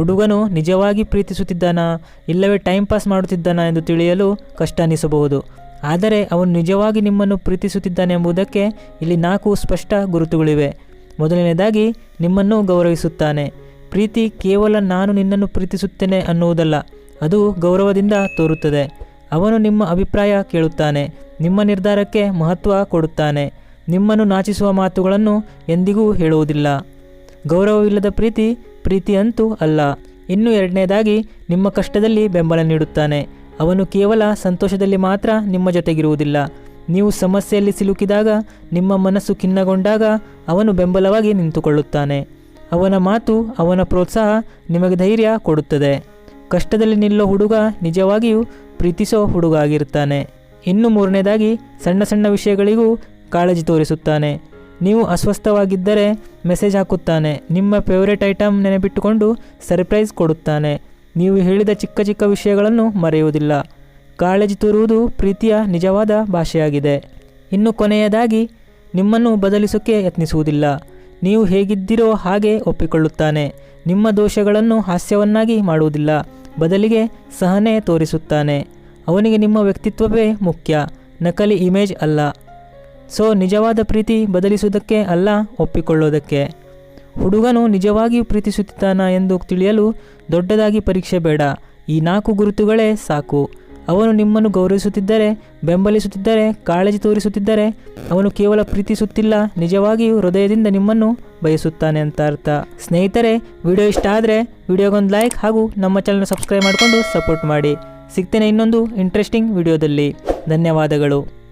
ಹುಡುಗನು ನಿಜವಾಗಿ ಪ್ರೀತಿಸುತ್ತಿದ್ದಾನಾ ಇಲ್ಲವೇ ಟೈಮ್ ಪಾಸ್ ಮಾಡುತ್ತಿದ್ದಾನಾ ಎಂದು ತಿಳಿಯಲು ಕಷ್ಟ ಅನಿಸಬಹುದು ಆದರೆ ಅವನು ನಿಜವಾಗಿ ನಿಮ್ಮನ್ನು ಪ್ರೀತಿಸುತ್ತಿದ್ದಾನೆ ಎಂಬುದಕ್ಕೆ ಇಲ್ಲಿ ನಾಲ್ಕು ಸ್ಪಷ್ಟ ಗುರುತುಗಳಿವೆ. ಮೊದಲನೇದಾಗಿ ನಿಮ್ಮನ್ನು ಗೌರವಿಸುತ್ತಾನೆ. ಪ್ರೀತಿ ಕೇವಲ ನಾನು ನಿನ್ನನ್ನು ಪ್ರೀತಿಸುತ್ತೇನೆ ಅನ್ನುವುದಲ್ಲ, ಅದು ಗೌರವದಿಂದ ತೋರುತ್ತದೆ. ಅವನು ನಿಮ್ಮ ಅಭಿಪ್ರಾಯ ಕೇಳುತ್ತಾನೆ, ನಿಮ್ಮ ನಿರ್ಧಾರಕ್ಕೆ ಮಹತ್ವ ಕೊಡುತ್ತಾನೆ. ನಿಮ್ಮನ್ನು ನಾಚಿಸುವ ಮಾತುಗಳನ್ನು ಎಂದಿಗೂ ಹೇಳುವುದಿಲ್ಲ. ಗೌರವವಿಲ್ಲದ ಪ್ರೀತಿ ಪ್ರೀತಿ ಅಂತೂ ಅಲ್ಲ. ಇನ್ನು ಎರಡನೇದಾಗಿ, ನಿಮ್ಮ ಕಷ್ಟದಲ್ಲಿ ಬೆಂಬಲ ನೀಡುತ್ತಾನೆ. ಅವನು ಕೇವಲ ಸಂತೋಷದಲ್ಲಿ ಮಾತ್ರ ನಿಮ್ಮ ಜೊತೆಗಿರುವುದಿಲ್ಲ. ನೀವು ಸಮಸ್ಯೆಯಲ್ಲಿ ಸಿಲುಕಿದಾಗ, ನಿಮ್ಮ ಮನಸ್ಸು ಖಿನ್ನಗೊಂಡಾಗ, ಅವನು ಬೆಂಬಲವಾಗಿ ನಿಂತುಕೊಳ್ಳುತ್ತಾನೆ. ಅವನ ಮಾತು, ಅವನ ಪ್ರೋತ್ಸಾಹ ನಿಮಗೆ ಧೈರ್ಯ ಕೊಡುತ್ತದೆ. ಕಷ್ಟದಲ್ಲಿ ನಿಲ್ಲೋ ಹುಡುಗ ನಿಜವಾಗಿಯೂ ಪ್ರೀತಿಸೋ ಹುಡುಗ ಆಗಿರುತ್ತಾನೆ ಇನ್ನು ಮೂರನೇದಾಗಿ, ಸಣ್ಣ ಸಣ್ಣ ವಿಷಯಗಳಿಗೂ ಕಾಳಜಿ ತೋರಿಸುತ್ತಾನೆ. ನೀವು ಅಸ್ವಸ್ಥವಾಗಿದ್ದರೆ ಮೆಸೇಜ್ ಹಾಕುತ್ತಾನೆ. ನಿಮ್ಮ ಫೇವ್ರೇಟ್ ಐಟಮ್ ನೆನಪಿಟ್ಟುಕೊಂಡು ಸರ್ಪ್ರೈಸ್ ಕೊಡುತ್ತಾನೆ. ನೀವು ಹೇಳಿದ ಚಿಕ್ಕ ಚಿಕ್ಕ ವಿಷಯಗಳನ್ನು ಮರೆಯುವುದಿಲ್ಲ. ಕಾಳಜಿ ತೋರುವುದು ಪ್ರೀತಿಯ ನಿಜವಾದ ಭಾಷೆಯಾಗಿದೆ. ಇನ್ನು ಕೊನೆಯದಾಗಿ, ನಿಮ್ಮನ್ನು ಬದಲಿಸೋಕ್ಕೆ ಯತ್ನಿಸುವುದಿಲ್ಲ. ನೀವು ಹೇಗಿದ್ದೀರೋ ಹಾಗೆ ಒಪ್ಪಿಕೊಳ್ಳುತ್ತಾನೆ. ನಿಮ್ಮ ದೋಷಗಳನ್ನು ಹಾಸ್ಯವನ್ನಾಗಿ ಮಾಡುವುದಿಲ್ಲ. ಬದಲಿಗೆ ಸಹನೆ ತೋರಿಸುತ್ತಾನೆ. ಅವನಿಗೆ ನಿಮ್ಮ ವ್ಯಕ್ತಿತ್ವವೇ ಮುಖ್ಯ. ನಕಲಿ ಇಮೇಜ್ ಅಲ್ಲ. ಸೊ ನಿಜವಾದ ಪ್ರೀತಿ ಬದಲಿಸುವುದಕ್ಕೆ ಅಲ್ಲ ಒಪ್ಪಿಕೊಳ್ಳೋದಕ್ಕೆ ಹುಡುಗನು ನಿಜವಾಗಿಯೂ ಪ್ರೀತಿಸುತ್ತಿದ್ದಾನ ಎಂದು ತಿಳಿಯಲು ದೊಡ್ಡದಾಗಿ ಪರೀಕ್ಷೆ ಬೇಡ. ಈ ನಾಲ್ಕು ಗುರುತುಗಳೇ ಸಾಕು. ಅವನು ನಿಮ್ಮನ್ನು ಗೌರವಿಸುತ್ತಿದ್ದರೆ, ಬೆಂಬಲಿಸುತ್ತಿದ್ದರೆ, ಕಾಳಜಿ ತೋರಿಸುತ್ತಿದ್ದರೆ, ಅವನು ಕೇವಲ ಪ್ರೀತಿಸುತ್ತಿಲ್ಲ, ನಿಜವಾಗಿಯೂ ಹೃದಯದಿಂದ ನಿಮ್ಮನ್ನು ಬಯಸುತ್ತಾನೆ ಅಂತ ಅರ್ಥ. ಸ್ನೇಹಿತರೆ, ವಿಡಿಯೋ ಇಷ್ಟ ಆದರೆ ವಿಡಿಯೋಗೊಂದು ಲೈಕ್ ಹಾಗೂ ನಮ್ಮ ಚಾನಲ್ನ ಸಬ್ಸ್ಕ್ರೈಬ್ ಮಾಡಿಕೊಂಡು ಸಪೋರ್ಟ್ ಮಾಡಿ. ಸಿಗ್ತೇನೆ ಇನ್ನೊಂದು ಇಂಟ್ರೆಸ್ಟಿಂಗ್ ವಿಡಿಯೋದಲ್ಲಿ. ಧನ್ಯವಾದಗಳು.